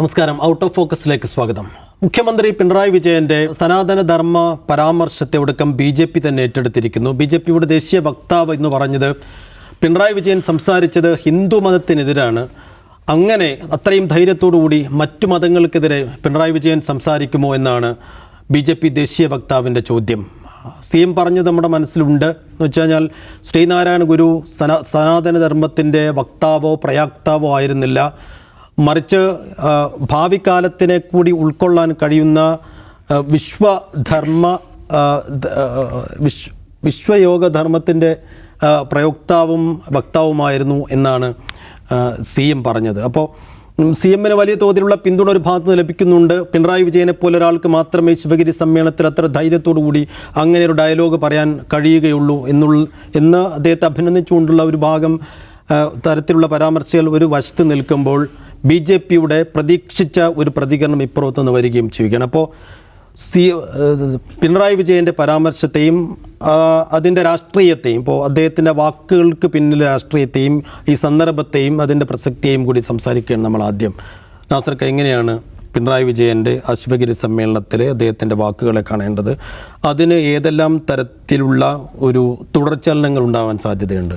നമസ്കാരം. Out of ഫോക്കസിലേക്ക് സ്വാഗതം. മുഖ്യമന്ത്രി പിണറായി വിജയന്റെ സനാതനധർമ്മ പരാമർശത്തെ ഒടുക്കം ബി ജെ പി തന്നെ ഏറ്റെടുത്തിരിക്കുന്നു. ബി ജെ പിയുടെ ദേശീയ വക്താവ് എന്ന് പറഞ്ഞത് പിണറായി വിജയൻ സംസാരിച്ചത് ഹിന്ദു മതത്തിനെതിരാണ്. അങ്ങനെ അത്രയും ധൈര്യത്തോടുകൂടി മറ്റു മതങ്ങൾക്കെതിരെ പിണറായി വിജയൻ സംസാരിക്കുമോ എന്നാണ് ബി ജെ പി ദേശീയ വക്താവിന്റെ ചോദ്യം. സി എം പറഞ്ഞത് നമ്മുടെ മനസ്സിലുണ്ട്. എന്ന് വെച്ച് കഴിഞ്ഞാൽ ശ്രീനാരായണ ഗുരു സനാ സനാതനധർമ്മത്തിന്റെ വക്താവോ പ്രയാക്താവോ ആയിരുന്നില്ല. മറിച്ച് ഭാവികാലത്തിനെ കൂടി ഉൾക്കൊള്ളാൻ കഴിയുന്ന വിശ്വധർമ്മ വിശ്വ വിശ്വയോഗധർമ്മത്തിന്റെ പ്രയോക്താവും വക്താവുമായിരുന്നു എന്നാണ് സി എം പറഞ്ഞത്. അപ്പോൾ സി എമ്മിന് വലിയ തോതിലുള്ള പിന്തുണ ഒരു ഭാഗത്ത് നിന്ന് ലഭിക്കുന്നുണ്ട്. പിണറായി വിജയനെ പോലെ ഒരാൾക്ക് മാത്രമേ ശിവഗിരി സമ്മേളനത്തിൽ അത്ര ധൈര്യത്തോടു കൂടി അങ്ങനെ ഒരു ഡയലോഗ് പറയാൻ കഴിയുകയുള്ളൂ എന്നുള്ള എന്ന് അദ്ദേഹത്തെ അഭിനന്ദിച്ചുകൊണ്ടുള്ള ഒരു ഭാഗം തരത്തിലുള്ള പരാമർശങ്ങൾ ഒരു വശത്ത് നിൽക്കുമ്പോൾ ബി ജെ പിയുടെ പ്രതീക്ഷിച്ച ഒരു പ്രതികരണം ഇപ്പുറത്തുനിന്ന് വരികയും ചെയ്യുകയാണ്. അപ്പോൾ സി പിണറായി വിജയന്റെ പരാമർശത്തെയും അതിന്റെ രാഷ്ട്രീയത്തെയും ഇപ്പോൾ അദ്ദേഹത്തിന്റെ വാക്കുകൾക്ക് പിന്നിലെ രാഷ്ട്രീയത്തെയും ഈ സന്ദർഭത്തെയും അതിന്റെ പ്രസക്തിയെയും കൂടി സംസാരിക്കുകയാണ് നമ്മൾ ആദ്യം. നാസർക്ക് എങ്ങനെയാണ് പിണറായി വിജയന്റെ അശ്വഗിരി സമ്മേളനത്തിൽ അദ്ദേഹത്തിന്റെ വാക്കുകളെ കാണേണ്ടത്? അതിന് ഏതെല്ലാം തരത്തിലുള്ള ഒരു തുടർചലനങ്ങൾ ഉണ്ടാവാൻ സാധ്യതയുണ്ട്?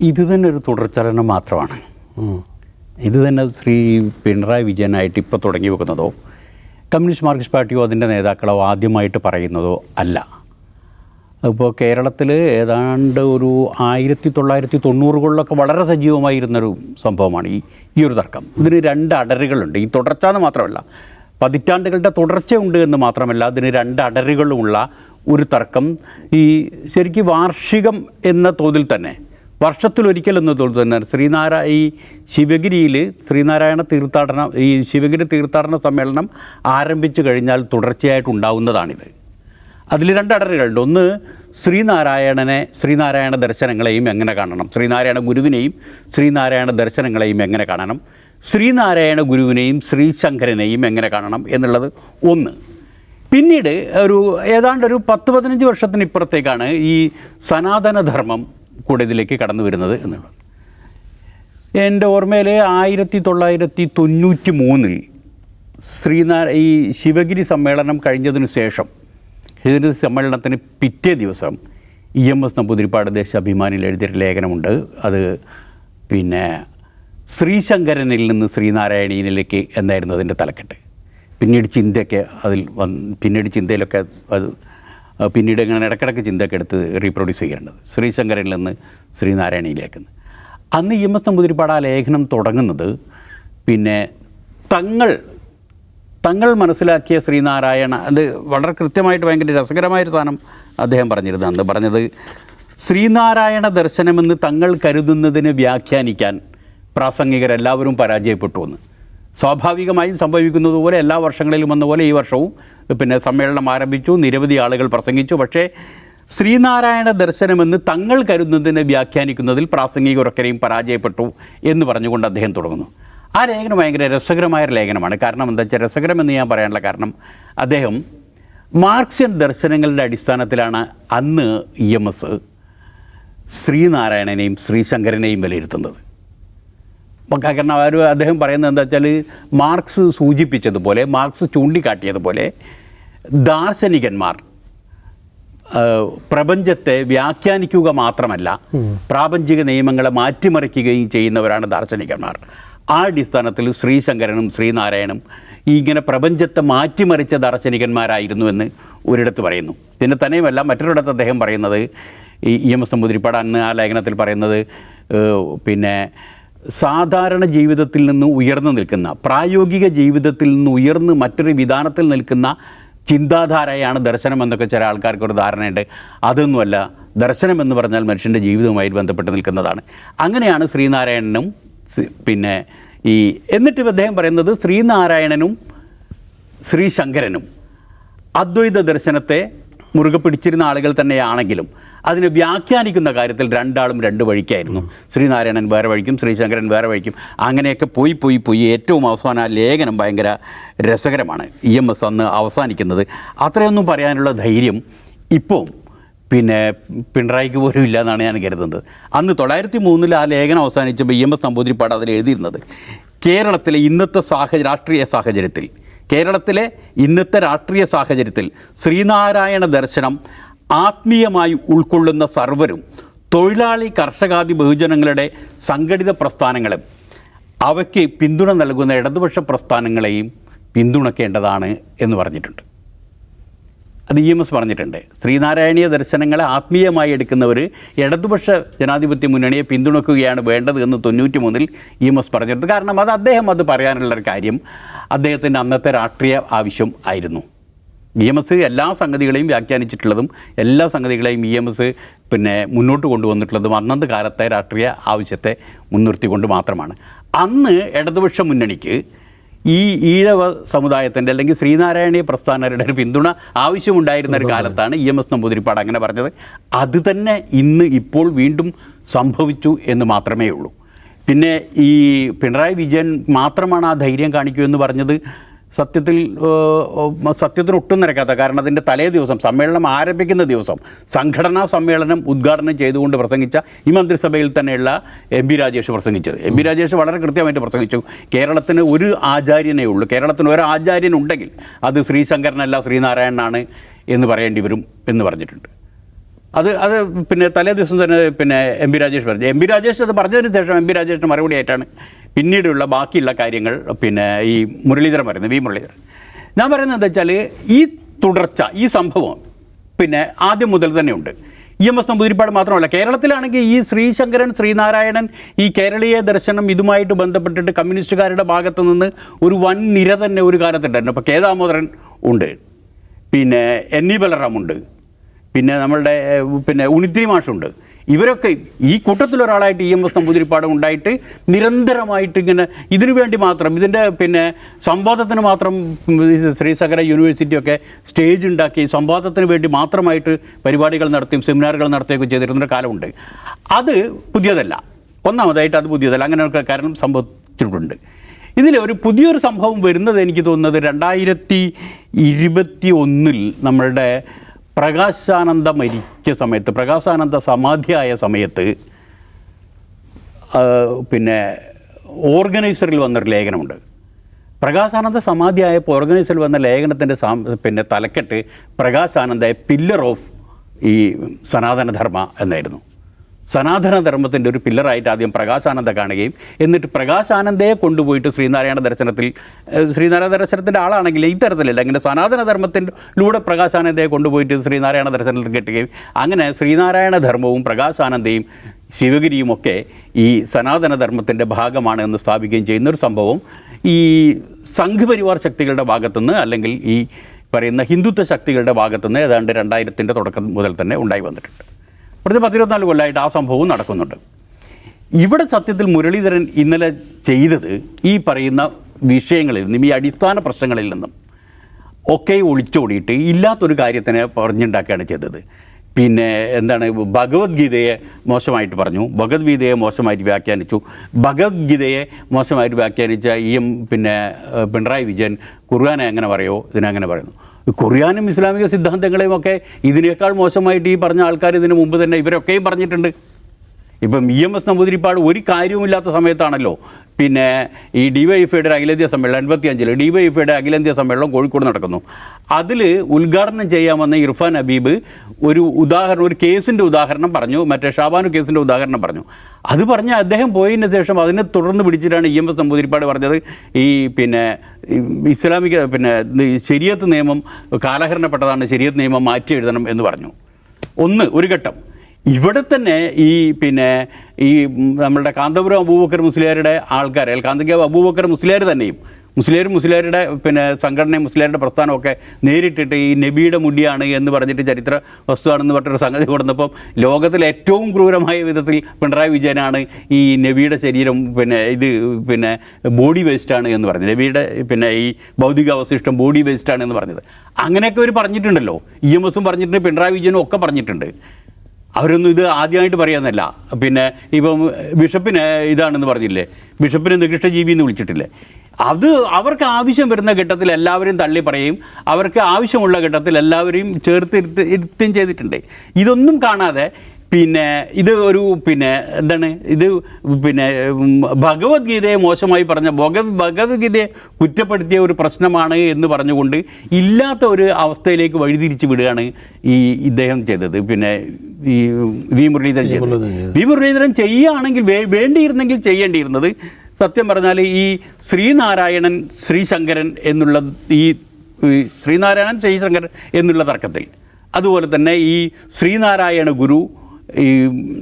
ഇത് തന്നെ ഒരു തുടർചലനം മാത്രമാണ്. ഇത് തന്നെ ശ്രീ പിണറായി വിജയനായിട്ട് ഇപ്പോൾ തുടങ്ങി വെക്കുന്നതോ കമ്മ്യൂണിസ്റ്റ് മാർക്സിസ്റ്റ് പാർട്ടിയോ അതിന്റെ നേതാക്കളോ ആദ്യമായിട്ട് പറയുന്നതോ അല്ല. ഇപ്പോൾ കേരളത്തിൽ ഏതാണ്ട് ഒരു ആയിരത്തി തൊള്ളായിരത്തി തൊണ്ണൂറുകളിലൊക്കെ വളരെ സജീവമായിരുന്നൊരു സംഭവമാണ് ഈ ഈ ഒരു തർക്കം. ഇതിന് രണ്ട് അടരുകളുണ്ട്. ഈ തുടർച്ച എന്ന് മാത്രമല്ല പതിറ്റാണ്ടുകളുടെ തുടർച്ചയുണ്ട് എന്ന് മാത്രമല്ല അതിന് രണ്ട് അടരുകളുമുള്ള ഒരു തർക്കം. ഈ ശരിക്കും വാർഷികം എന്ന തോതിൽ തന്നെ വർഷത്തിലൊരിക്കൽ എന്ന തോതിൽ തന്നെ ശ്രീനാരായ ഈ ശിവഗിരിയിൽ ശ്രീനാരായണ തീർത്ഥാടനം ഈ ശിവഗിരി തീർത്ഥാടന സമ്മേളനം ആരംഭിച്ചു കഴിഞ്ഞാൽ തുടർച്ചയായിട്ട് ഉണ്ടാവുന്നതാണിത്. അതിൽ രണ്ട് അടരുകളുണ്ട് ഒന്ന് ശ്രീനാരായണനെ ശ്രീനാരായണ ദർശനങ്ങളെയും എങ്ങനെ കാണണം? ശ്രീനാരായണ ഗുരുവിനെയും ശ്രീനാരായണ ദർശനങ്ങളെയും എങ്ങനെ കാണണം? ശ്രീനാരായണ ഗുരുവിനെയും ശ്രീശങ്കരനെയും എങ്ങനെ കാണണം എന്നുള്ളത് ഒന്ന്. പിന്നീട് ഒരു ഏതാണ്ട് ഒരു പത്ത് പതിനഞ്ച് വർഷത്തിന് ഇപ്പുറത്തേക്കാണ് ഈ സനാതനധർമ്മം കൂടെ ഇതിലേക്ക് കടന്നു വരുന്നത് എന്നുള്ളത്. എന്റെ ഓർമ്മയിൽ ആയിരത്തി തൊള്ളായിരത്തി തൊണ്ണൂറ്റി മൂന്നിൽ ശ്രീനാര ഈ ശിവഗിരി സമ്മേളനം കഴിഞ്ഞതിനു ശേഷം ശിവഗിരി സമ്മേളനത്തിന് പിറ്റേ ദിവസം ഇ എം എസ് നമ്പൂതിരിപ്പാട് ദേശാഭിമാനിയിൽ എഴുതിയൊരു ലേഖനമുണ്ട്. അത് പിന്നെ ശ്രീശങ്കരനിൽ നിന്ന് ശ്രീനാരായണീനിലേക്ക് എന്നായിരുന്നു അതിന്റെ തലക്കെട്ട്? പിന്നീട് ചിന്തയൊക്കെ അതിൽ വന്ന് പിന്നീട് ചിന്തയിലൊക്കെ അത് പിന്നീട് ഇങ്ങനെ ഇടയ്ക്കിടയ്ക്ക് ചിന്തയൊക്കെ എടുത്ത് റീപ്രൊഡ്യൂസ് ചെയ്യേണ്ടത് ശ്രീശങ്കരനിൽ നിന്ന് ശ്രീനാരായണയിലേക്ക് അന്ന് ഇ എം എസ് നമ്പൂതിരിപ്പാട് ആ ലേഖനം തുടങ്ങുന്നത് പിന്നെ തങ്ങൾ തങ്ങൾ മനസ്സിലാക്കിയ ശ്രീനാരായണ അത് വളരെ കൃത്യമായിട്ട് ഭയങ്കര രസകരമായൊരു സാധനം അദ്ദേഹം പറഞ്ഞിരുന്നു. അന്ന് പറഞ്ഞത് ശ്രീനാരായണ ദർശനമെന്ന് തങ്ങൾ കരുതുന്നതിന് വ്യാഖ്യാനിക്കാൻ പ്രാസംഗികരെല്ലാവരും പരാജയപ്പെട്ടു എന്ന്. സ്വാഭാവികമായും സംഭവിക്കുന്നത് പോലെ എല്ലാ വർഷങ്ങളിലും വന്ന പോലെ ഈ വർഷവും പിന്നെ സമ്മേളനം ആരംഭിച്ചു. നിരവധി ആളുകൾ പ്രസംഗിച്ചു. പക്ഷേ ശ്രീനാരായണ ദർശനമെന്ന് തങ്ങൾ കരുതുന്നതിനെ വ്യാഖ്യാനിക്കുന്നതിൽ പ്രാസംഗിക പ്രാസംഗികരൊക്കെയും പരാജയപ്പെട്ടു എന്ന് പറഞ്ഞുകൊണ്ട് അദ്ദേഹം തുടങ്ങുന്നു. ആ ലേഖനം ഭയങ്കര രസകരമായ ലേഖനമാണ്. കാരണം എന്താ വെച്ചാൽ രസകരമെന്ന് ഞാൻ പറയാനുള്ള കാരണം അദ്ദേഹം മാർക്സ്യൻ ദർശനങ്ങളുടെ അടിസ്ഥാനത്തിലാണ് അന്ന് ഇ എം എസ് ശ്രീനാരായണനെയും ശ്രീശങ്കരനെയും വിലയിരുത്തുന്നത്. കാരണം അവർ അദ്ദേഹം പറയുന്നത് എന്താ വെച്ചാൽ മാർക്സ് സൂചിപ്പിച്ചതുപോലെ മാർക്സ് ചൂണ്ടിക്കാട്ടിയതുപോലെ ദാർശനികന്മാർ പ്രപഞ്ചത്തെ വ്യാഖ്യാനിക്കുക മാത്രമല്ല പ്രാപഞ്ചിക നിയമങ്ങളെ മാറ്റിമറിക്കുകയും ചെയ്യുന്നവരാണ് ദാർശനികന്മാർ. ആ അടിസ്ഥാനത്തിൽ ശ്രീശങ്കരനും ശ്രീനാരായണനും ഇങ്ങനെ പ്രപഞ്ചത്തെ മാറ്റിമറിച്ച ദാർശനികന്മാരായിരുന്നു എന്ന് ഒരിടത്ത് പറയുന്നു. പിന്നെ തന്നെയുമല്ല മറ്റൊരിടത്ത് അദ്ദേഹം പറയുന്നത് ഈ എം എസ് നമ്പൂതിരിപ്പാട് അന്ന് ആ ലേഖനത്തിൽ പറയുന്നത് പിന്നെ സാധാരണ ജീവിതത്തിൽ നിന്ന് ഉയർന്നു നിൽക്കുന്ന പ്രായോഗിക ജീവിതത്തിൽ നിന്ന് ഉയർന്ന് മറ്റൊരു വിധാനത്തിൽ നിൽക്കുന്ന ചിന്താധാരയാണ് ദർശനം എന്നൊക്കെ ചില ആൾക്കാർക്ക് ഒരു ധാരണയുണ്ട്. അതൊന്നുമല്ല ദർശനം എന്ന് പറഞ്ഞാൽ മനുഷ്യന്റെ ജീവിതവുമായി ബന്ധപ്പെട്ട് നിൽക്കുന്നതാണ്. അങ്ങനെയാണ് ശ്രീനാരായണനും പിന്നെ ഈ എന്നിട്ട് അദ്ദേഹം പറയുന്നത് ശ്രീനാരായണനും ശ്രീശങ്കരനും അദ്വൈത ദർശനത്തെ മുറുകെ പിടിച്ചിരുന്ന ആളുകൾ തന്നെയാണെങ്കിലും അതിനെ വ്യാഖ്യാനിക്കുന്ന കാര്യത്തിൽ രണ്ടാളും രണ്ട് വഴിക്കായിരുന്നു. ശ്രീനാരായണൻ വേറെ വഴിക്കും ശ്രീശങ്കരൻ വേറെ വഴിക്കും. അങ്ങനെയൊക്കെ പോയി പോയി പോയി. ഏറ്റവും അവസാനം ലേഖനം ഭയങ്കര രസകരമാണ്. ഇ എം എസ് അന്ന് അവസാനിക്കുന്നത്. അത്രയൊന്നും പറയാനുള്ള ധൈര്യം ഇപ്പോൾ പിന്നെ പിണറായിക്ക് പോലും ഇല്ല എന്നാണ് ഞാൻ കരുതുന്നത്. അന്ന് തൊള്ളായിരത്തി മൂന്നിൽ ആ ലേഖനം അവസാനിച്ചപ്പോൾ ഇ എം എസ് നമ്പൂതിരിപ്പാട് അതിൽ എഴുതിയിരുന്നത്. കേരളത്തിലെ ഇന്നത്തെ സാഹചര്യ രാഷ്ട്രീയ സാഹചര്യത്തിൽ കേരളത്തിലെ ഇന്നത്തെ രാഷ്ട്രീയ സാഹചര്യത്തിൽ ശ്രീനാരായണ ദർശനം ആത്മീയമായി ഉൾക്കൊള്ളുന്ന സർവരും തൊഴിലാളി കർഷകാദി ബഹുജനങ്ങളുടെ സംഘടിത പ്രസ്ഥാനങ്ങളും അവയ്ക്ക് പിന്തുണ നൽകുന്ന ഇടതുപക്ഷ പ്രസ്ഥാനങ്ങളെയും പിന്തുണക്കേണ്ടതാണ് എന്ന് പറഞ്ഞിട്ടുണ്ട്. അത് ഇ എം എസ് പറഞ്ഞിട്ടുണ്ട്. ശ്രീനാരായണീയ ദർശനങ്ങളെ ആത്മീയമായി എടുക്കുന്നവർ ഇടതുപക്ഷ ജനാധിപത്യ മുന്നണിയെ പിന്തുണക്കുകയാണ് വേണ്ടത് എന്ന് തൊണ്ണൂറ്റി മൂന്നിൽ ഇ എം എസ് പറഞ്ഞിട്ടുണ്ട്. കാരണം അത് അദ്ദേഹം അത് പറയാനുള്ളൊരു കാര്യം അദ്ദേഹത്തിന്റെ അന്നത്തെ രാഷ്ട്രീയ ആവശ്യം ആയിരുന്നു. ഇ എം എസ് എല്ലാ സംഗതികളെയും വ്യാഖ്യാനിച്ചിട്ടുള്ളതും എല്ലാ സംഗതികളെയും ഇ എം എസ് പിന്നെ മുന്നോട്ട് കൊണ്ടുവന്നിട്ടുള്ളതും അന്നത്തെ കാലത്തെ രാഷ്ട്രീയ ആവശ്യത്തെ മുൻനിർത്തിക്കൊണ്ട് മാത്രമാണ്. അന്ന് ഇടതുപക്ഷ മുന്നണിക്ക് ഈ ഈഴവ സമുദായത്തിന്റെ അല്ലെങ്കിൽ ശ്രീനാരായണീയ പ്രസ്ഥാനരുടെ ഒരു പിന്തുണ ആവശ്യമുണ്ടായിരുന്ന ഒരു കാലത്താണ് ഇ എം എസ് നമ്പൂതിരിപ്പാട് അങ്ങനെ പറഞ്ഞത്. അത് തന്നെ ഇന്ന് ഇപ്പോൾ വീണ്ടും സംഭവിച്ചു എന്ന് മാത്രമേ ഉള്ളൂ. പിന്നെ ഈ പിണറായി വിജയൻ മാത്രമാണ് ആ ധൈര്യം കാണിക്കൂ എന്ന് പറഞ്ഞത്. സത്യത്തിൽ സത്യത്തിന് ഒട്ടും നിരക്കാത്ത കാരണം അതിന്റെ തലേ ദിവസം സമ്മേളനം ആരംഭിക്കുന്ന ദിവസം സംഘടനാ സമ്മേളനം ഉദ്ഘാടനം ചെയ്തുകൊണ്ട് പ്രസംഗിച്ച ഈ മന്ത്രിസഭയിൽ തന്നെയുള്ള എം പി രാജേഷ് പ്രസംഗിച്ചത്. എം പി രാജേഷ് വളരെ കൃത്യമായിട്ട് പ്രസംഗിച്ചു. കേരളത്തിന് ഒരു ആചാര്യനേ ഉള്ളൂ. കേരളത്തിന് ഒരു ആചാര്യനുണ്ടെങ്കിൽ അത് ശ്രീശങ്കരനല്ല ശ്രീനാരായണനാണ് എന്ന് പറയേണ്ടി വരും എന്ന് പറഞ്ഞിട്ടുണ്ട്. അത് അത് പിന്നെ തലേ ദിവസം തന്നെ പിന്നെ എം പി രാജേഷ് പറഞ്ഞു. എം പി രാജേഷ് അത് പറഞ്ഞതിന് ശേഷം എം പി രാജേഷിന് മറുപടി ആയിട്ടാണ് പിന്നീടുള്ള ബാക്കിയുള്ള കാര്യങ്ങൾ പിന്നെ ഈ മുരളീധരൻ പറയുന്നത് വി മുരളീധരൻ. ഞാൻ പറയുന്നത് എന്താ വെച്ചാൽ ഈ തുടർച്ച ഈ സംഭവം പിന്നെ ആദ്യം മുതൽ തന്നെ ഉണ്ട്. ഇ എം എസ് നമ്പൂതിരിപ്പാട് മാത്രമല്ല കേരളത്തിലാണെങ്കിൽ ഈ ശ്രീശങ്കരൻ ശ്രീനാരായണൻ ഈ കേരളീയ ദർശനം ഇതുമായിട്ട് ബന്ധപ്പെട്ടിട്ട് കമ്മ്യൂണിസ്റ്റുകാരുടെ ഭാഗത്ത് നിന്ന് ഒരു വൻ നിര തന്നെ ഒരു കാലത്തുണ്ടായിരുന്നു. അപ്പോൾ കെ ദാമോദരൻ ഉണ്ട്. പിന്നെ എൻ ഇ ബലറാമുണ്ട്. പിന്നെ നമ്മളുടെ പിന്നെ ഉണിത്തിരി മാഷുണ്ട്. ഇവരൊക്കെ ഈ കൂട്ടത്തിലൊരാളായിട്ട് ഇ എം എസ് നമ്പൂതിരിപ്പാട് ഉണ്ടായിട്ട് നിരന്തരമായിട്ട് ഇങ്ങനെ ഇതിനു വേണ്ടി മാത്രം ഇതിന്റെ പിന്നെ സംവാദത്തിന് മാത്രം ശ്രീ യൂണിവേഴ്സിറ്റിയൊക്കെ സ്റ്റേജ് ഉണ്ടാക്കി സംവാദത്തിന് വേണ്ടി മാത്രമായിട്ട് പരിപാടികൾ നടത്തിയും സെമിനാറുകൾ നടത്തുകയൊക്കെ ചെയ്തിരുന്നൊരു കാലമുണ്ട്. അത് പുതിയതല്ല. ഒന്നാമതായിട്ട് അത് പുതിയതല്ല. അങ്ങനെയൊക്കെ കാരണം സംഭവിച്ചിട്ടുണ്ട്. ഇതിൽ ഒരു പുതിയൊരു സംഭവം വരുന്നത് എനിക്ക് തോന്നുന്നത് രണ്ടായിരത്തി ഇരുപത്തി ഒന്നിൽ നമ്മളുടെ പ്രകാശാനന്ദ മരിച്ച സമയത്ത് പ്രകാശാനന്ദ സമാധിയായ സമയത്ത് പിന്നെ ഓർഗനൈസറിൽ വന്നൊരു ലേഖനമുണ്ട്. പ്രകാശാനന്ദ സമാധിയായപ്പോൾ ഓർഗനൈസറിൽ വന്ന ലേഖനത്തിന്റെ സാ പിന്നെ തലക്കെട്ട് പ്രകാശാനന്ദ പില്ലർ ഓഫ് ഈ സനാതനധർമ്മ എന്നായിരുന്നു. സനാതനധർമ്മത്തിന്റെ ഒരു പില്ലറായിട്ട് ആദ്യം പ്രകാശാനന്ദ കാണുകയും എന്നിട്ട് പ്രകാശാനന്ദയെ കൊണ്ടുപോയിട്ട് ശ്രീനാരായണ ദർശനത്തിൽ ശ്രീനാരായണ ദർശനത്തിന്റെ ആളാണെങ്കിൽ ഇത്തരത്തിലല്ല. ഇങ്ങനെ സനാതനധർമ്മത്തിലൂടെ പ്രകാശാനന്ദയെ കൊണ്ടുപോയിട്ട് ശ്രീനാരായണ ദർശനത്തിൽ കെട്ടുകയും അങ്ങനെ ശ്രീനാരായണ ധർമ്മവും പ്രകാശാനന്ദയും ശിവഗിരിയുമൊക്കെ ഈ സനാതനധർമ്മത്തിന്റെ ഭാഗമാണ് എന്ന് സ്ഥാപിക്കുകയും ചെയ്യുന്നൊരു സംഭവം. ഈ സംഘപരിവാർ ശക്തികളുടെ ഭാഗത്തുനിന്ന് അല്ലെങ്കിൽ ഈ പറയുന്ന ഹിന്ദുത്വ ശക്തികളുടെ ഭാഗത്തുനിന്ന് ഏതാണ്ട് രണ്ടായിരത്തിന്റെ തുടക്കം മുതൽ തന്നെ ഉണ്ടായി വന്നിട്ടുണ്ട്. ഇവിടുത്തെ പത്തിരുപത്തിനാല് കൊല്ലമായിട്ട് ആ സംഭവവും നടക്കുന്നുണ്ട്. ഇവിടെ സത്യത്തിൽ മുരളീധരൻ ഇന്നലെ ചെയ്തത് ഈ പറയുന്ന വിഷയങ്ങളിൽ നിന്നും ഈ അടിസ്ഥാന പ്രശ്നങ്ങളിൽ നിന്നും ഒക്കെ ഒളിച്ചോടിയിട്ട് ഇല്ലാത്തൊരു കാര്യത്തിനെ പറഞ്ഞുണ്ടാക്കുകയാണ് ചെയ്തത്. പിന്നെ എന്താണ് ഭഗവത്ഗീതയെ മോശമായിട്ട് പറഞ്ഞു. ഭഗവത്ഗീതയെ മോശമായിട്ട് വ്യാഖ്യാനിച്ചു. ഭഗവത്ഗീതയെ മോശമായിട്ട് വ്യാഖ്യാനിച്ച ഈ എം പിന്നെ പിണറായി വിജയൻ ഖുർആാനെ എങ്ങനെ പറയോ? ഇതിനെങ്ങനെ പറയുന്നു. ഖുർആാനും ഇസ്ലാമിക സിദ്ധാന്തങ്ങളെയും ഒക്കെ ഇതിനേക്കാൾ മോശമായിട്ട് ഈ പറഞ്ഞ ആൾക്കാർ ഇതിനു മുമ്പ് തന്നെ ഇവരൊക്കെയും പറഞ്ഞിട്ടുണ്ട്. ഇപ്പം ഇ എം എസ് നമ്പൂതിരിപ്പാട് ഒരു കാര്യവുമില്ലാത്ത സമയത്താണല്ലോ. പിന്നെ ഈ ഡി വൈ എഫ് ഐയുടെ അഖിലേന്ത്യാ സമ്മേളനം എൺപത്തി അഞ്ചിൽ ഡി വൈ എഫ് ഐയുടെ അഖിലേന്ത്യാ സമ്മേളനം കോഴിക്കോട് നടക്കുന്നു. അതിൽ ഉദ്ഘാടനം ചെയ്യാമെന്ന ഇർഫാൻ ഹബീബ് ഒരു ഉദാഹരണം ഒരു കേസിന്റെ ഉദാഹരണം പറഞ്ഞു. മറ്റേ ഷാബാനു കേസിന്റെ ഉദാഹരണം പറഞ്ഞു. അത് പറഞ്ഞ് അദ്ദേഹം പോയതിന് ശേഷം അതിനെ തുടർന്ന് പിടിച്ചിട്ടാണ് ഇ എം എസ് നമ്പൂതിരിപ്പാട് പറഞ്ഞത്. ഈ പിന്നെ ഇസ്ലാമിക പിന്നെ ശരിയത്ത് നിയമം കാലഹരണപ്പെട്ടതാണ് ശരിയത്ത് നിയമം മാറ്റി എഴുതണം എന്ന് പറഞ്ഞു. ഒന്ന് ഒരു ഘട്ടം. ഇവിടെ തന്നെ ഈ പിന്നെ ഈ നമ്മളുടെ കാന്തപുരം അബൂബക്കർ മുസ്ലിയാരുടെ ആൾക്കാർ അല്ലെങ്കിൽ കാന്തക് അബൂബക്കർ മുസ്ലിയാർ തന്നെയും മുസ്ലിയാർ മുസ്ലിയാരുടെ പിന്നെ സംഘടനയും മുസ്ലിയാരുടെ പ്രസ്ഥാനമൊക്കെ നേരിട്ടിട്ട് ഈ നബിയുടെ മുടിയാണ് എന്ന് പറഞ്ഞിട്ട് ചരിത്ര വസ്തുവാണെന്ന് പറഞ്ഞൊരു സംഗതി കൊടുത്തപ്പം ലോകത്തിലെ ഏറ്റവും ക്രൂരമായ വിധത്തിൽ പിണറായി വിജയനാണ് ഈ നബിയുടെ ശരീരം പിന്നെ ഇത് പിന്നെ ബോഡി വേസ്റ്റാണ് എന്ന് പറഞ്ഞത്. നബിയുടെ പിന്നെ ഈ ഭൗതിക അവശിഷ്ടം ബോഡി വേസ്റ്റാണ് എന്ന് പറഞ്ഞത്. അങ്ങനെയൊക്കെ അവർ പറഞ്ഞിട്ടുണ്ടല്ലോ. ഇ എം എസും പറഞ്ഞിട്ടുണ്ട് പിണറായി വിജയനും ഒക്കെ പറഞ്ഞിട്ടുണ്ട്. അവരൊന്നും ഇത് ആദ്യമായിട്ട് പറയാന്നല്ല. പിന്നെ ഇപ്പം ബിഷപ്പിന് ഇതാണെന്ന് പറഞ്ഞില്ലേ? ബിഷപ്പിനെ നികൃഷ്ടജീവി എന്ന് വിളിച്ചിട്ടില്ലേ? അത് അവർക്ക് ആവശ്യം വരുന്ന ഘട്ടത്തിൽ എല്ലാവരും തള്ളി പറയും. അവർക്ക് ആവശ്യമുള്ള ഘട്ടത്തിൽ എല്ലാവരെയും ചേർത്ത് ഇരുത്ത് ഇരുത്തുകയും ചെയ്തിട്ടുണ്ട്. ഇതൊന്നും കാണാതെ പിന്നെ ഇത് ഒരു പിന്നെ എന്താണ്? ഇത് പിന്നെ ഭഗവത്ഗീതയെ മോശമായി പറഞ്ഞ ഭഗ ഭഗവത്ഗീതയെ കുറ്റപ്പെടുത്തിയ ഒരു പ്രശ്നമാണ് എന്ന് പറഞ്ഞുകൊണ്ട് ഇല്ലാത്ത ഒരു അവസ്ഥയിലേക്ക് വഴിതിരിച്ച് വിടുകയാണ് ഈ ഇദ്ദേഹം ചെയ്തത്. പിന്നെ ഈ വി മുരളീധരൻ ചെയ്തത്. വി മുരളീധരൻ ചെയ്യുകയാണെങ്കിൽ വേ- വേണ്ടിയിരുന്നെങ്കിൽ ചെയ്യേണ്ടിയിരുന്നത്. സത്യം പറഞ്ഞാൽ ഈ ശ്രീനാരായണൻ ശ്രീശങ്കരൻ എന്നുള്ള ഈ ശ്രീനാരായണൻ ശ്രീശങ്കരൻ എന്നുള്ള തർക്കത്തിൽ. അതുപോലെ തന്നെ ഈ ശ്രീനാരായണ ഗുരു ഈ